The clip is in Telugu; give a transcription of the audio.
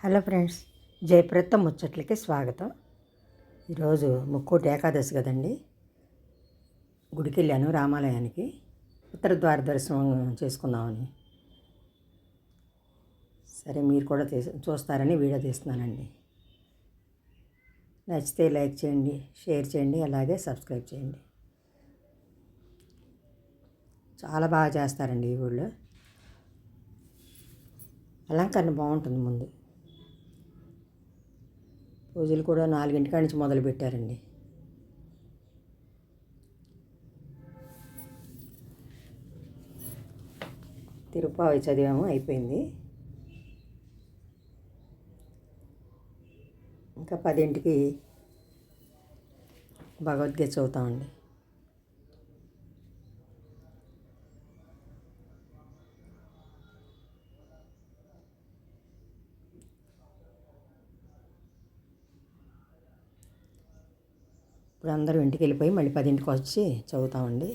హలో ఫ్రెండ్స్ జయప్రత ముచ్చట్లకి స్వాగతం. ఈరోజు ముక్కోటి ఏకాదశి కదండి. గుడికి వెళ్ళాను రామాలయానికి. ఉత్తర ద్వార దర్శనం చేసుకుందామని. సరే మీరు కూడా చూస్తారని వీడియో తీస్తున్నానండి. నచ్చితే లైక్ చేయండి షేర్ చేయండి అలాగే సబ్స్క్రైబ్ చేయండి. చాలా బాగా చేస్తారండి ఈ ఊళ్ళో అలంకరణ బాగుంటుంది ముందు. పూజలు కూడా నాలుగింటికాడ నుంచి మొదలు పెట్టారండి. తిరుపావి చదివాము అయిపోయింది. ఇంకా పదింటికి భగవద్గీత చదువుతామండి. ఇప్పుడు అందరూ ఇంటికి వెళ్ళిపోయి మళ్ళీ పదింటికి వచ్చి చదువుతామండి.